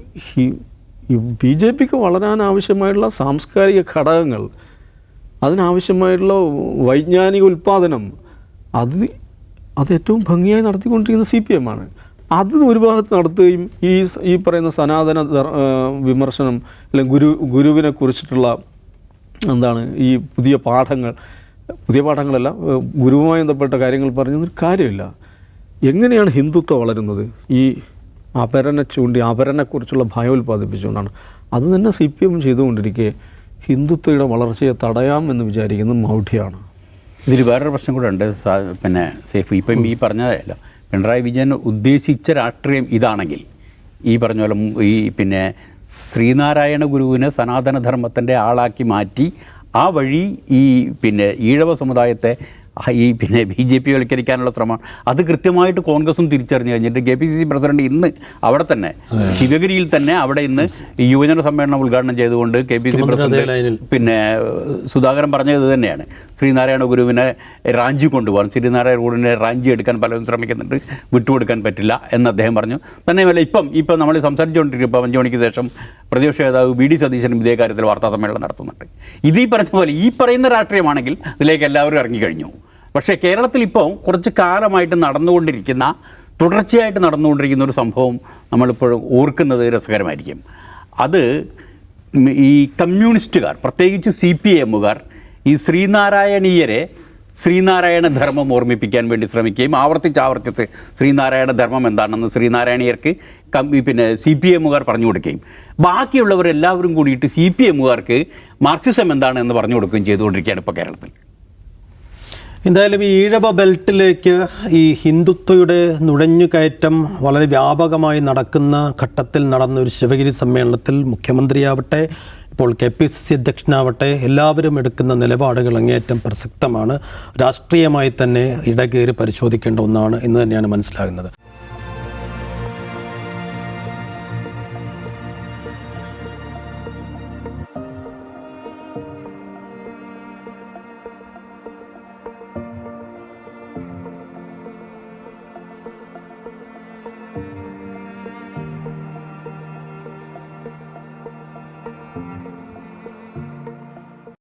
ബി ജെ പിക്ക് വളരാൻ ആവശ്യമായിട്ടുള്ള സാംസ്കാരിക ഘടകങ്ങൾ അതിനാവശ്യമായിട്ടുള്ള വൈജ്ഞാനിക ഉൽപ്പാദനം അത് അത് ഏറ്റവും ഭംഗിയായി നടത്തിക്കൊണ്ടിരിക്കുന്ന സി പി എം ആണ്. അത് ഒരു ഭാഗത്ത് നടത്തുകയും ഈ ഈ പറയുന്ന സനാതന വിമർശനം അല്ലെങ്കിൽ ഗുരു ഗുരുവിനെ കുറിച്ചിട്ടുള്ള എന്താണ് ഈ പുതിയ പാഠങ്ങൾ പുതിയ പാഠങ്ങളല്ല ഗുരുവുമായി ബന്ധപ്പെട്ട കാര്യങ്ങൾ പറഞ്ഞൊരു കാര്യമില്ല. എങ്ങനെയാണ് ഹിന്ദുത്വം വളരുന്നത്? ഈ അപരനെ ചൂണ്ടി അപരനെക്കുറിച്ചുള്ള ഭയം ഉൽപ്പാദിപ്പിച്ചുകൊണ്ടാണ്. അത് തന്നെ സി പി എം ചെയ്തുകൊണ്ടിരിക്കെ ഹിന്ദുത്വയുടെ വളർച്ചയെ തടയാമെന്ന് വിചാരിക്കുന്നത് മൗഢ്യമാണ് ഇതിൽ വേറൊരു പ്രശ്നം കൂടെ ഉണ്ട്. പിന്നെ സേഫ് ഇപ്പം ഈ പറഞ്ഞതല്ല. പിണറായി വിജയൻ ഉദ്ദേശിച്ച രാഷ്ട്രീയം ഇതാണെങ്കിൽ ഈ പറഞ്ഞ പോലെ ഈ പിന്നെ ശ്രീനാരായണ ഗുരുവിനെ സനാതനധർമ്മത്തിന്റെ ആളാക്കി മാറ്റി ആ വഴി ഈ പിന്നെ ഈഴവ സമുദായത്തെ ഈ പിന്നെ ബി ജെ പി വൽക്കരിക്കാനുള്ള ശ്രമം. അത് കൃത്യമായിട്ട് കോൺഗ്രസും തിരിച്ചറിഞ്ഞു കഴിഞ്ഞിട്ട് K P C C president ഇന്ന് അവിടെ തന്നെ ശിവഗിരിയിൽ തന്നെ അവിടെ ഇന്ന് ഈ യുവജന സമ്മേളനം ഉദ്ഘാടനം ചെയ്തുകൊണ്ട് കെ പി സി. പ്രസിഡന്റ് പിന്നെ സുധാകരൻ പറഞ്ഞത് തന്നെയാണ്. ശ്രീനാരായണ ഗുരുവിനെ റാഞ്ചി കൊണ്ടുപോകാൻ ശ്രീനാരായണ ഗുരുവിനെ റാഞ്ചി എടുക്കാൻ പലരും ശ്രമിക്കുന്നുണ്ട്. വിട്ടുകൊടുക്കാൻ പറ്റില്ല എന്ന് അദ്ദേഹം പറഞ്ഞു. തന്നെയുമല്ല ഇപ്പം ഇപ്പം നമ്മൾ സംസാരിച്ചുകൊണ്ടിരിക്കും ഇപ്പം അഞ്ച് മണിക്ക് ശേഷം പ്രതിപക്ഷ നേതാവ് വി ഡി സതീശനും ഇതേ കാര്യത്തിൽ വാർത്താ സമ്മേളനം നടത്തുന്നുണ്ട്. ഇത് ഈ പറഞ്ഞ പോലെ ഈ പറയുന്ന രാഷ്ട്രീയമാണെങ്കിൽ ഇതിലേക്ക് എല്ലാവരും ഇറങ്ങിക്കഴിഞ്ഞു. പക്ഷേ കേരളത്തിൽ ഇപ്പോൾ കുറച്ച് കാലമായിട്ട് നടന്നുകൊണ്ടിരിക്കുന്ന തുടർച്ചയായിട്ട് നടന്നുകൊണ്ടിരിക്കുന്ന ഒരു സംഭവം നമ്മളിപ്പോഴും ഓർക്കുന്നത് രസകരമായിരിക്കും. അത് ഈ കമ്മ്യൂണിസ്റ്റുകാർ പ്രത്യേകിച്ച് സി പി എമ്മുകാർ ഈ ശ്രീനാരായണീയരെ ശ്രീനാരായണ ധർമ്മം ഓർമ്മിപ്പിക്കാൻ വേണ്ടി ശ്രമിക്കുകയും ആവർത്തിച്ച് ആവർത്തിച്ച് ശ്രീനാരായണ ധർമ്മം എന്താണെന്ന് ശ്രീനാരായണീയർക്ക് പിന്നെ സി പി എമ്മുകാർ പറഞ്ഞു കൊടുക്കുകയും. ബാക്കിയുള്ളവരെല്ലാവരും കൂടിയിട്ട് സി പി എമ്മുകാർക്ക് മാർക്സിസം എന്താണെന്ന് പറഞ്ഞു കൊടുക്കുകയും ചെയ്തുകൊണ്ടിരിക്കുകയാണ് ഇപ്പോൾ കേരളത്തിൽ. എന്തായാലും ഈ ഈഴവ ബെൽറ്റിലേക്ക് ഈ ഹിന്ദുത്വയുടെ നുഴഞ്ഞുകയറ്റം വളരെ വ്യാപകമായി നടക്കുന്ന ഘട്ടത്തിൽ നടന്ന ഒരു ശിവഗിരി സമ്മേളനത്തിൽ മുഖ്യമന്ത്രിയാവട്ടെ ഇപ്പോൾ കെ പി സി സി അധ്യക്ഷനാവട്ടെ എല്ലാവരും എടുക്കുന്ന നിലപാടുകൾ അങ്ങേയറ്റം പ്രസക്തമാണ്. രാഷ്ട്രീയമായി തന്നെ ഇടകേറി പരിശോധിക്കേണ്ട ഒന്നാണ് എന്ന് തന്നെയാണ് മനസ്സിലാകുന്നത്.